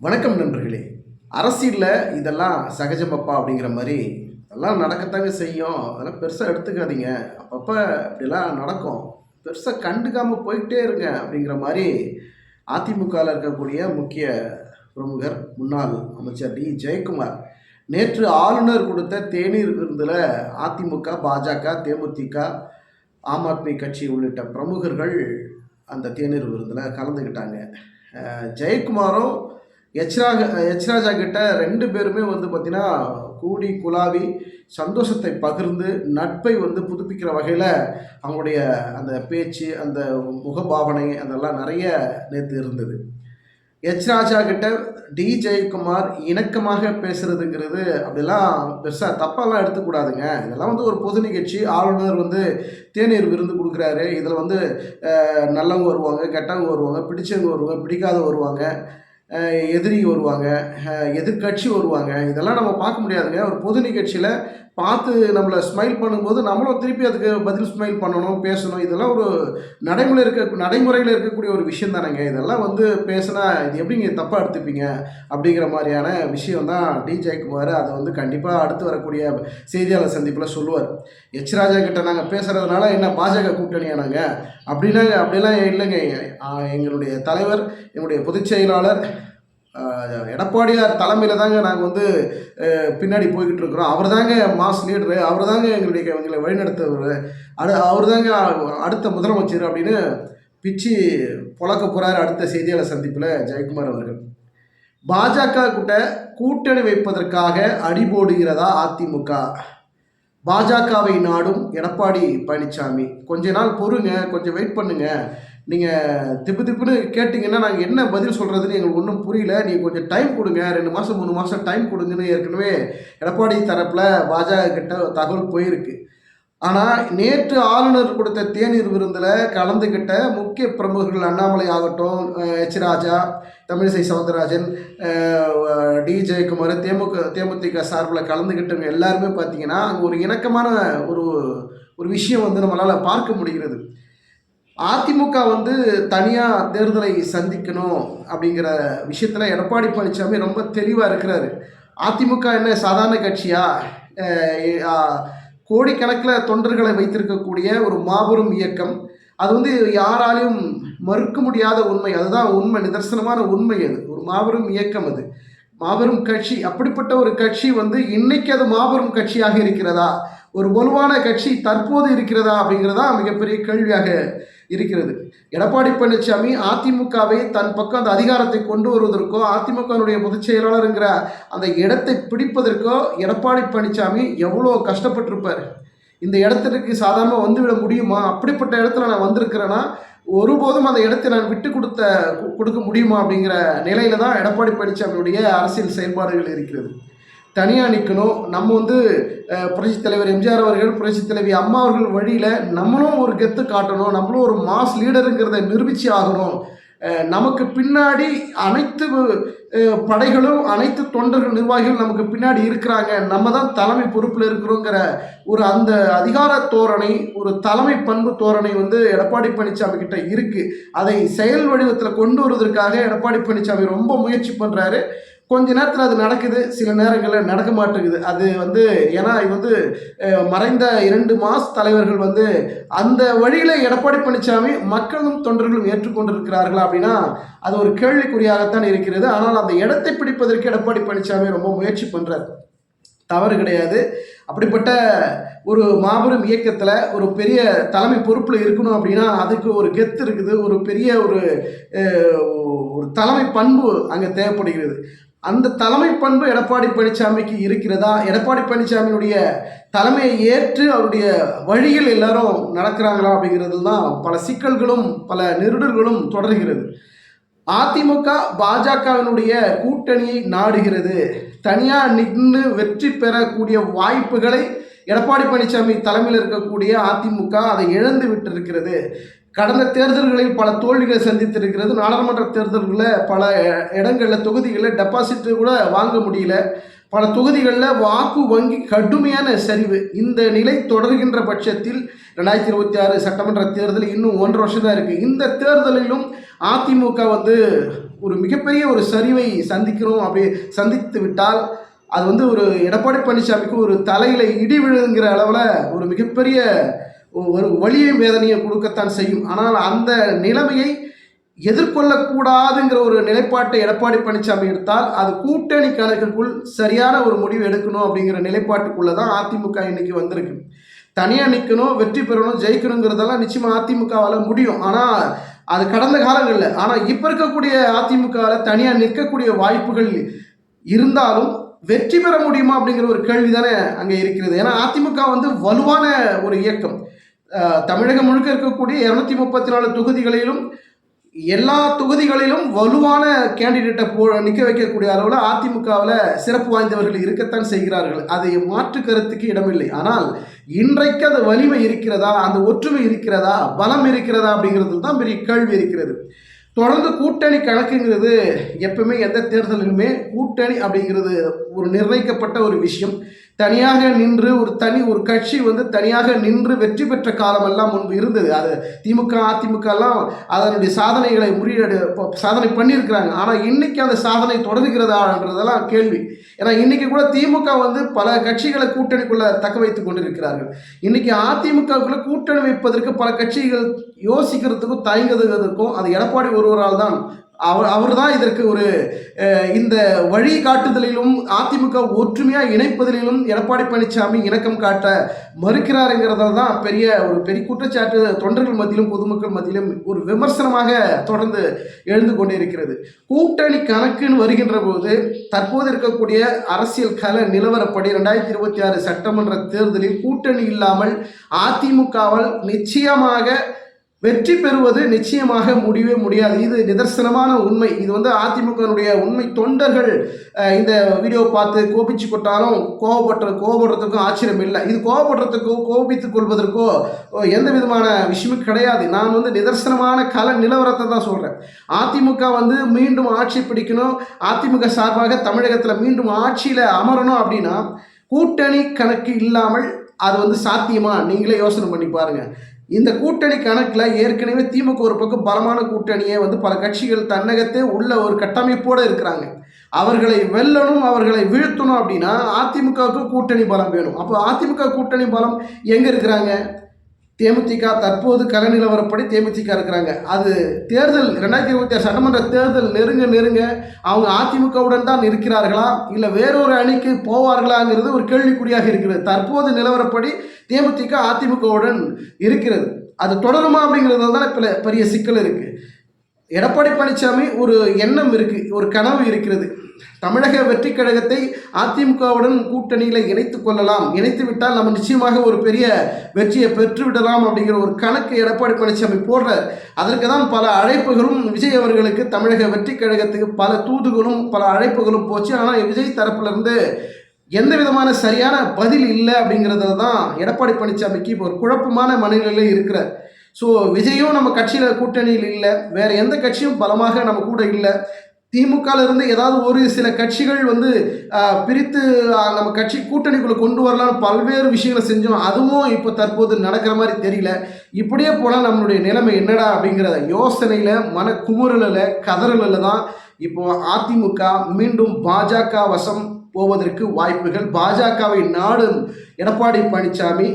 வணக்கம் நண்பர்களே. அரசியலில் இதெல்லாம் சகஜமப்பா அப்படிங்கிற மாதிரி அதெல்லாம் நடக்கத்தாங்க செய்யும். அதெல்லாம் பெருசாக எடுத்துக்காதீங்க. அப்பப்போ இப்படிலாம் நடக்கும். பெருசாக கண்டுக்காமல் போயிட்டே இருங்க அப்படிங்கிற மாதிரி அதிமுகவில் இருக்கக்கூடிய முக்கிய பிரமுகர் முன்னாள் அமைச்சர் டி. ஜெயக்குமார் நேற்று ஆளுநர் கொடுத்த தேநீர் விருந்தில் அதிமுக பாஜக தேமுதிக ஆம் ஆத்மி கட்சி உள்ளிட்ட பிரமுகர்கள் அந்த தேநீர் விருந்தில் கலந்துக்கிட்டாங்க ஜெயக்குமாரும் எச்ராக எச்ராஜா கிட்ட ரெண்டு பேருமே வந்து பார்த்தீங்கன்னா கூடி குலாவி சந்தோஷத்தை பகிர்ந்து நட்பை வந்து புதுப்பிக்கிற வகையில் அவங்களுடைய அந்த பேச்சு அந்த முகபாவனை அதெல்லாம் நிறைய நேற்று இருந்தது. எச் ராஜா கிட்ட டி ஜெயக்குமார் இணக்கமாக பேசுறதுங்கிறது அப்படிலாம் பெருசாக தப்பாலாம் எடுத்துக்கூடாதுங்க. இதெல்லாம் வந்து ஒரு பொது நிகழ்ச்சி. ஆளுநர் வந்து தேநீர் விருந்து கொடுக்குறாரு. இதில் வந்து நல்லவங்க வருவாங்க கெட்டவங்க வருவாங்க பிடிச்சவங்க வருவாங்க பிடிக்காத வருவாங்க. எதிரி வருவாங்க எதிர்கட்சி எதிர்க்கட்சி வருவாங்க. இதெல்லாம் நம்ம பார்க்க முடியாதுங்க. ஒரு பொது நிகழ்ச்சியில் பார்த்து நம்மளை ஸ்மைல் பண்ணும்போது நம்மளும் திருப்பி அதுக்கு பதில் ஸ்மைல் பண்ணணும் பேசணும். இதெல்லாம் ஒரு நடைமுறை இருக்க நடைமுறையில் இருக்கக்கூடிய ஒரு விஷயம் தானேங்க. இதெல்லாம் வந்து பேசினா இது எப்படி நீங்கள் தப்பாக எடுத்துப்பீங்க? அப்படிங்கிற மாதிரியான விஷயம் தான் டி. ஜெயக்குமார் அதை வந்து கண்டிப்பாக அடுத்து வரக்கூடிய செய்தியாளர் சந்திப்பில் சொல்லுவார். எச். ராஜா கிட்ட நாங்கள் பேசுகிறதுனால என்ன பாஜக கூட்டணியா நாங்கள் அப்படிலாம் அப்படிலாம் இல்லைங்க. எங்களுடைய தலைவர் எங்களுடைய பொதுச் செயலாளர் எடப்பாடியார் தலைமையில் தாங்க நாங்கள் வந்து பின்னாடி போய்கிட்டு இருக்கிறோம். அவர் தாங்க மாஸ் லீடரு அவர் தாங்க எங்களுடைய எங்களை வழிநடத்துவர் அடு அவர் தாங்க அடுத்த முதலமைச்சர் அப்படின்னு பிச்சு புழக்க போகிறார் அடுத்த செய்தியாளர் சந்திப்பில் ஜெயக்குமார் அவர்கள். பாஜக கூட்ட கூட்டணி வைப்பதற்காக அடிபோடுகிறதா அதிமுக? பாஜகவை நாடும் எடப்பாடி பழனிசாமி கொஞ்ச நாள் பொறுங்க கொஞ்சம் வெயிட் பண்ணுங்க. நீங்கள் திப்பு திப்புன்னு கேட்டிங்கன்னா நாங்கள் என்ன பதில் சொல்கிறதுன்னு எங்களுக்கு ஒன்றும் புரியல. நீங்கள் கொஞ்சம் டைம் கொடுங்க. ரெண்டு மாதம் மூணு மாதம் டைம் கொடுங்கன்னு ஏற்கனவே எடப்பாடி தரப்பில் பாஜக கிட்ட தகவல் போயிருக்கு. ஆனால் நேற்று ஆளுநர் கொடுத்த தேநீர் விருந்தில் கலந்துக்கிட்ட முக்கிய பிரமுகர்கள் அண்ணாமலை ஆகட்டும் அஹ் எச் ராஜா தமிழிசை சவுந்தரராஜன் அஹ் டி ஜெயக்குமார் தேமுக தேமுதிக சார்பில் கலந்துக்கிட்டவங்க எல்லாருமே பார்த்தீங்கன்னா அங்கே ஒரு இணக்கமான ஒரு ஒரு விஷயம் வந்து நம்மளால் பார்க்க முடிகிறது. அதிமுக வந்து தனியாக தேர்தலை சந்திக்கணும் அப்படிங்கிற விஷயத்தில் எடப்பாடி பழனிசாமி ரொம்ப தெளிவாக இருக்கிறாரு. அதிமுக என்ன சாதாரண கட்சியா? கோடிக்கணக்கில் தொண்டர்களை வைத்திருக்கக்கூடிய ஒரு மாபெரும் இயக்கம். அது வந்து யாராலையும் மறுக்க முடியாத உண்மை. அதுதான் உண்மை நிதர்சனமான உண்மை அது. ஒரு மாபெரும் இயக்கம் அது. மாபெரும் கட்சி அப்படிப்பட்ட ஒரு கட்சி வந்து இன்னைக்கு அது மாபெரும் கட்சியாக இருக்கிறதா? ஒரு வலுவான கட்சி தற்போது இருக்கிறதா அப்படிங்கிறதா மிகப்பெரிய கேள்வியாக இருக்கிறது. எடப்பாடி பழனிசாமி அதிமுகவை தன் பக்கம் அந்த அதிகாரத்தை கொண்டு வருவதற்கோ அதிமுகவினுடைய பொதுச் செயலாளருங்கிற அந்த இடத்தை பிடிப்பதற்கோ எடப்பாடி பழனிசாமி எவ்வளோ கஷ்டப்பட்டிருப்பார். இந்த இடத்திற்கு சாதாரண வந்துவிட முடியுமா? அப்படிப்பட்ட இடத்துல நான் வந்திருக்கிறேன்னா ஒருபோதும் அந்த இடத்தை நான் விட்டு கொடுத்த கொடுக்க முடியுமா அப்படிங்கிற நிலையில தான் எடப்பாடி பழனிசாமியுடைய அரசியல் செயல்பாடுகள் இருக்கிறது. தனியாக நிற்கணும் நம்ம வந்து புரட்சி புரட்சித் தலைவர் எம்ஜிஆர் அவர்கள் புரட்சித் தலைவி அம்மா அவர்கள் வழியில் நம்மளும் ஒரு கெத்து காட்டணும். நம்மளும் ஒரு மாஸ் லீடருங்கிறத நிரூபிச்சு ஆகணும். நமக்கு பின்னாடி அனைத்து படைகளும் அனைத்து தொண்டர்கள் நிர்வாகிகள் நமக்கு பின்னாடி இருக்கிறாங்க. நம்ம தான் தலைமை பொறுப்பில் இருக்கிறோங்கிற ஒரு அந்த அதிகார தோரணை ஒரு தலைமை பண்பு தோரணை வந்து எடப்பாடி பழனிசாமி கிட்ட இருக்கு. அதை செயல் வடிவத்தில் கொண்டு வருவதற்காக எடப்பாடி பழனிசாமி ரொம்ப முயற்சி பண்ணுறாரு கொஞ்ச நேரத்தில் அது நடக்குது. சில நேரங்களில் நடக்க மாட்டேங்குது. அது வந்து ஏன்னா இது வந்து மறைந்த இரண்டு மாஸ் தலைவர்கள் வந்து அந்த வழியில் எடப்பாடி பழனிசாமி மக்களும் தொண்டர்களும் ஏற்றுக்கொண்டிருக்கிறார்களா அப்படின்னா அது ஒரு கேள்விக்குறியாகத்தான் இருக்கிறது. ஆனால் அந்த இடத்தை பிடிப்பதற்கு எடப்பாடி பழனிசாமி ரொம்ப முயற்சி பண்ணுறார் தவறு கிடையாது. அப்படிப்பட்ட ஒரு மாபெரும் இயக்கத்தில் ஒரு பெரிய தலைமை பொறுப்பில் இருக்கணும் அப்படின்னா அதுக்கு ஒரு கெத்து இருக்குது. ஒரு பெரிய ஒரு ஒரு தலைமை பண்பு அங்கே தேவைப்படுகிறது. அந்த தலைமை பண்பு எடப்பாடி பழனிசாமிக்கு இருக்கிறதா? எடப்பாடி பழனிசாமியினுடைய தலைமையை ஏற்று அவருடைய வழியில் எல்லாரும் நடக்கிறாங்களா அப்படிங்கிறது தான் பல சிக்கல்களும் பல நெருடல்களும் தொடர்கிறது. அதிமுக பாஜகவினுடைய கூட்டணியை நாடுகிறது. தனியாக நின்று வெற்றி பெறக்கூடிய வாய்ப்புகளை எடப்பாடி பழனிசாமி தலைமையில் இருக்கக்கூடிய அதிமுக அதை இழந்து விட்டிருக்கிறது. கடந்த தேர்தல்களில் பல தோல்விகளை சந்தித்திருக்கிறது. நாடாளுமன்ற தேர்தல்களில் பல இடங்களில் தொகுதிகளில் டெபாசிட் கூட வாங்க முடியல. பல தொகுதிகளில் வாக்கு வங்கி கடுமையான சரிவு. இந்த நிலை தொடர்கின்ற பட்சத்தில் ரெண்டாயிரத்தி இருபத்தி ஆறு சட்டமன்ற தேர்தல் இன்னும் ஒன்றரை வருஷம் தான் இருக்குது இந்த தேர்தலிலும் அதிமுக வந்து ஒரு மிகப்பெரிய ஒரு சரிவை சந்திக்கிறோம். அப்படி சந்தித்து விட்டால் அது வந்து ஒரு எடப்பாடி பழனிசாமிக்கு ஒரு தலையில் இடி விழுங்கிற அளவில் ஒரு மிகப்பெரிய ஒரு வழியை வேதனையை கொடுக்கத்தான் செய்யும். ஆனால் அந்த நிலைமையை எதிர்கொள்ளக்கூடாதுங்கிற ஒரு நிலைப்பாட்டை எடப்பாடி பழனிசாமி எடுத்தால் அது கூட்டணி கணக்குக்குள் சரியான ஒரு முடிவு எடுக்கணும் அப்படிங்கிற நிலைப்பாட்டுக்குள்ளே தான் அதிமுக இன்னைக்கு வந்திருக்கு. தனியாக நிற்கணும் வெற்றி பெறணும் ஜெயிக்கணுங்கிறதெல்லாம் நிச்சயமாக அதிமுகவால் முடியும். ஆனால் அது கடந்த காலங்களில். ஆனால் இப்போ இருக்கக்கூடிய அதிமுகவில் தனியாக நிற்கக்கூடிய வாய்ப்புகள் இருந்தாலும் வெற்றி பெற முடியுமா அப்படிங்கிற ஒரு கேள்வி தானே அங்கே இருக்கிறது. ஏன்னா அதிமுக வந்து வலுவான ஒரு இயக்கம். தமிழகம் முழுக்க இருக்கக்கூடிய இரநூத்தி முப்பத்தி நாலு தொகுதிகளிலும் எல்லா தொகுதிகளிலும் வலுவான கேண்டிடேட்டை போ நிற்க வைக்கக்கூடிய அளவில் அதிமுகவில் சிறப்பு வாய்ந்தவர்கள் இருக்கத்தான் செய்கிறார்கள். அதை மாற்று கருத்துக்கு இடமில்லை. ஆனால் இன்றைக்கு அது வலிமை இருக்கிறதா அந்த ஒற்றுமை இருக்கிறதா பலம் இருக்கிறதா அப்படிங்கிறது தான் பெரிய கேள்வி இருக்கிறது. தொடர்ந்து கூட்டணி கணக்குங்கிறது எப்பவுமே எந்த தேர்தலிலுமே கூட்டணி அப்படிங்கிறது ஒரு நிர்ணயிக்கப்பட்ட ஒரு விஷயம். தனியாக நின்று ஒரு தனி ஒரு கட்சி வந்து தனியாக நின்று வெற்றி பெற்ற காலமெல்லாம் முன்பு இருந்தது. அது திமுக அதிமுகலாம் அதனுடைய சாதனைகளை முறியடி சாதனை பண்ணியிருக்கிறாங்க. ஆனால் இன்னைக்கு அந்த சாதனை தொடர்கிறதான்றதெல்லாம் கேள்வி. ஏன்னா இன்னைக்கு கூட திமுக வந்து பல கட்சிகளை கூட்டணிக்குள்ள தக்க வைத்து கொண்டிருக்கிறார்கள். இன்னைக்கு அதிமுகவுக்குள்ள கூட்டணி வைப்பதற்கு பல கட்சிகள் யோசிக்கிறதுக்கும் தயங்குவதற்கும் அது எடப்பாடி ஒருவரால் தான் அவர் அவர் தான் இதற்கு ஒரு இந்த வழி காட்டுதலிலும் அதிமுக ஒற்றுமையாக இணைப்பதிலும் எடப்பாடி பழனிசாமி இணக்கம் காட்ட மறுக்கிறாருங்கிறதால தான் பெரிய ஒரு பெரிய குற்றச்சாட்டு தொண்டர்கள் மத்தியிலும் பொதுமக்கள் மத்தியிலும் ஒரு விமர்சனமாக தொடர்ந்து எழுந்து கொண்டே இருக்கிறது கூட்டணி கணக்குன்னு வருகின்ற போது தற்போது இருக்கக்கூடிய அரசியல் கல நிலவரப்படி ரெண்டாயிரத்தி இருபத்தி ஆறு சட்டமன்ற தேர்தலில் கூட்டணி இல்லாமல் அதிமுகவால் நிச்சயமாக வெற்றி பெறுவது நிச்சயமாக முடியவே முடியாது. இது நிதர்சனமான உண்மை. இது வந்து அதிமுகனுடைய உண்மை தொண்டர்கள் இந்த வீடியோ பார்த்து கோபிச்சு கொட்டாலும் கோவப்பட்ட கோவப்படுறதுக்கும் ஆச்சரியம் இல்லை. இது கோவப்படுறதுக்கோ கோபித்துக் கொள்வதற்கோ எந்த விதமான விஷயமும் கிடையாது. நான் வந்து நிதர்சனமான கல நிலவரத்தை தான் சொல்கிறேன் அதிமுக வந்து மீண்டும் ஆட்சி பிடிக்கணும். அதிமுக சார்பாக தமிழகத்தில் மீண்டும் ஆட்சியில் அமரணும் அப்படின்னா கூட்டணி கணக்கு இல்லாமல் அது வந்து சாத்தியமா? நீங்களே யோசனை பண்ணி பாருங்கள் இந்த கூட்டணி கணக்கில் ஏற்கனவே திமுக ஒரு பக்கம் பலமான கூட்டணியே வந்து பல கட்சிகள் தன்னகத்தே உள்ள ஒரு கட்டமைப்போடு இருக்கிறாங்க. அவர்களை வெல்லணும் அவர்களை வீழ்த்தணும் அப்படின்னா அதிமுகவுக்கு கூட்டணி பலம் வேணும். அப்போ அதிமுக கூட்டணி பலம் எங்கே இருக்கிறாங்க? தேமுதிக தற்போது கல நிலவரப்படி தேமுதிக இருக்கிறாங்க. அது தேர்தல் ரெண்டாயிரத்தி இருபத்தி ஆறு சட்டமன்ற தேர்தல் நெருங்க நெருங்க அவங்க அதிமுகவுடன் தான் இருக்கிறார்களா? இல்லை வேறொரு அணிக்கு போவார்களாங்கிறது ஒரு கேள்விக்குறியாக இருக்கிறது. தற்போது நிலவரப்படி தேமுதிக அதிமுகவுடன் இருக்கிறது. அது தொடருமா அப்படிங்கிறது தான் இப்போ பெரிய சிக்கல் இருக்குது எடப்பாடி பழனிசாமி ஒரு எண்ணம் இருக்குது ஒரு கனவு இருக்கிறது. தமிழக வெற்றி கழகத்தை அதிமுகவுடன் கூட்டணியில் இணைத்து கொள்ளலாம். இணைத்து விட்டால் நம்ம நிச்சயமாக ஒரு பெரிய வெற்றியை பெற்றுவிடலாம் அப்படிங்கிற ஒரு கணக்கு எடப்பாடி பழனிசாமி போடுறார். அதற்கு தான் பல அழைப்புகளும் விஜய் அவர்களுக்கு தமிழக வெற்றி கழகத்துக்கு பல தூதுகளும் பல அழைப்புகளும் போச்சு. ஆனால் விஜய் தரப்புலேருந்து எந்த விதமான சரியான பதில் இல்லை அப்படிங்கிறது தான் எடப்பாடி பழனிசாமிக்கு இப்போ ஒரு குழப்பமான மனநிலையில் இருக்கிறார். ஸோ விஜயும் நம்ம கட்சியில் கூட்டணியில் இல்லை. வேறு எந்த கட்சியும் பலமாக நம்ம கூட இல்லை. திமுகல இருந்து ஏதாவது ஒரு சில கட்சிகள் வந்து பிரித்து நம்ம கட்சி கூட்டணிக்குள்ள கொண்டு வரலாம்னு பல்வேறு விஷயங்களை செஞ்சோம். அதுவும் இப்போ தற்போது நடக்கிற மாதிரி தெரியல. இப்படியே போனால் நம்மளுடைய நிலைமை என்னடா அப்படிங்கிற யோசனையில் மனக்குமுறலில் கதறலில் தான் இப்போ அதிமுக மீண்டும் பாஜக வசம் போவதற்கு வாய்ப்புகள். பாஜகவை நாடும் எடப்பாடி பழனிசாமி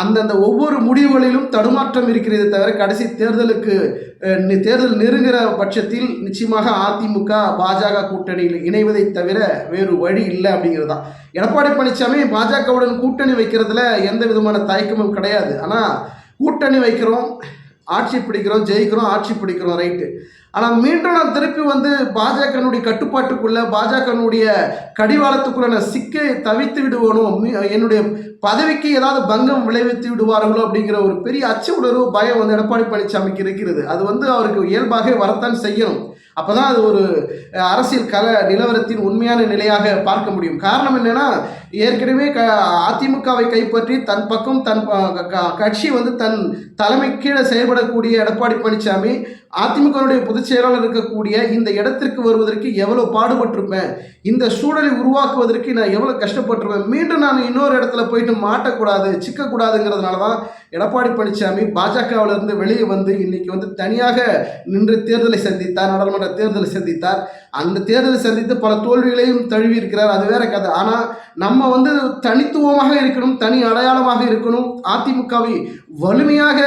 அந்தந்த ஒவ்வொரு முடிவுகளிலும் தடுமாற்றம் இருக்கிறதே தவிர கடைசி தேர்தலுக்கு தேர்தல் நெருங்கிற பட்சத்தில் நிச்சயமாக அதிமுக பாஜக கூட்டணியில் இணைவதை தவிர வேறு வழி இல்லை அப்படிங்கிறது தான். எடப்பாடி பழனிசாமி பாஜகவுடன் கூட்டணி வைக்கிறதுல எந்த விதமான தயக்கமும் கிடையாது. ஆனால் கூட்டணி வைக்கிறோம் ஆட்சி பிடிக்கிறோம் ஜெயிக்கிறோம் ஆட்சி பிடிக்கிறோம் ரைட்டு ஆனால் மீண்டும் நான் திருப்பி வந்து பாஜகனுடைய கட்டுப்பாட்டுக்குள்ளே பாஜகனுடைய கடிவாளத்துக்குள்ள நான் சிக்க தவித்து விடுவோனும் என்னுடைய பதவிக்கு ஏதாவது பங்கம் விளைவித்து விடுவார்களோ அப்படிங்கிற ஒரு பெரிய அச்ச உணர்வு பயம் வந்து எடப்பாடி பழனிசாமிக்கு இருக்கிறது. அது வந்து அவருக்கு இயல்பாக வரத்தான் செய்யணும் அப்போ தான் அது ஒரு அரசியல் கல நிலவரத்தின் உண்மையான நிலையாக பார்க்க முடியும். காரணம் என்னென்னா ஏற்கனவே க அதிமுகவை கைப்பற்றி தன் பக்கம் தன் கட்சி வந்து தன் தலைமை கீழே செயல்படக்கூடிய எடப்பாடி பழனிசாமி அதிமுகவுடைய பொதுச் செயலாளர் இருக்கக்கூடிய இந்த இடத்திற்கு வருவதற்கு எவ்வளோ பாடுபட்டிருப்பேன்? இந்த சூழலை உருவாக்குவதற்கு நான் எவ்வளோ கஷ்டப்பட்டிருப்பேன்? மீண்டும் நான் இன்னொரு இடத்துல போயிட்டு மாட்டக்கூடாது சிக்கக்கூடாதுங்கிறதுனால தான் எடப்பாடி பழனிசாமி பாஜகவிலிருந்து வெளியே வந்து இன்னைக்கு வந்து தனியாக நின்று தேர்தலை சந்தித்தார் நாடாளுமன்ற தேர்தலை சந்தித்தார். அந்த தேர்தலை சந்தித்து பல தோல்விகளையும் தழுவி இருக்கிறார். அது வேற கதை. ஆனால் நம்ம வந்து தனித்துவமாக இருக்கணும் தனி அடையாளமாக இருக்கணும் அதிமுகவை வலிமையாக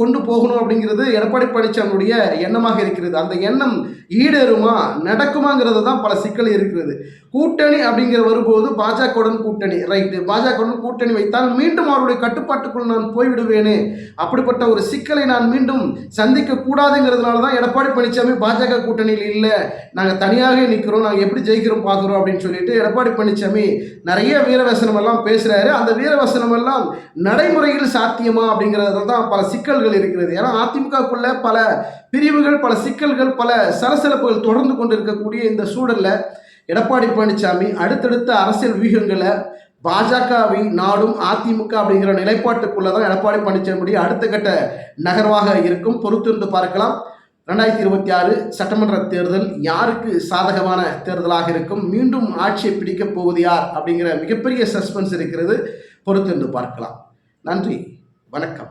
கொண்டு போகணும் அப்படிங்கிறது எடப்பாடி பழனிசாமியுடைய எண்ணமாக இருக்கிறது. அந்த எண்ணம் ஈடேறுமா நடக்குமாங்கிறது தான் பல சிக்கல் இருக்கிறது. கூட்டணி அப்படிங்கிற வரும்போது பாஜகவுடன் கூட்டணி. ரைட்டு பாஜகவுடன் கூட்டணி வைத்தால் மீண்டும் அவருடைய கட்டுப்பாட்டுக்குள் நான் போய்விடுவேனே. அப்படிப்பட்ட ஒரு சிக்கலை நான் மீண்டும் சந்திக்க கூடாதுங்கிறதுனால தான் எடப்பாடி பழனிசாமி பாஜக கூட்டணியில் இல்லை. நாங்கள் தனியாக நிற்கிறோம் நாங்கள் எப்படி ஜெயிக்கிறோம் பார்க்குறோம் அப்படின்னு சொல்லிட்டு எடப்பாடி பழனிசாமி நிறைய வீரவசனம் எல்லாம் பேசுகிறாரு அந்த வீரவசனம் எல்லாம் நடைமுறையில் சாத்தியமா அப்படிங்கிறதுல தான் பல சிக்கல்கள் இருக்கிறது. ஏன்னா அதிமுகக்குள்ள பல பிரிவுகள் பல சிக்கல்கள் பல சலசலப்புகள் தொடர்ந்து கொண்டு இருக்கக்கூடிய இந்த சூழல்ல எடப்பாடி பழனிசாமி அடுத்தடுத்த அரசியல் வியூகங்களை பாஜகவை நாடும் அதிமுக அப்படிங்கிற நிலைப்பாட்டுக்குள்ளே தான் எடப்பாடி பழனிசாமியுடைய அடுத்த கட்ட நகர்வாக இருக்கும். பொறுத்திருந்து பார்க்கலாம். ரெண்டாயிரத்தி இருபத்தி ஆறு சட்டமன்ற தேர்தல் யாருக்கு சாதகமான தேர்தலாக இருக்கும்? மீண்டும் ஆட்சியை பிடிக்கப் போவது யார்? அப்படிங்கிற மிகப்பெரிய சஸ்பென்ஸ் இருக்கிறது. பொறுத்திருந்து பார்க்கலாம். நன்றி. வணக்கம்.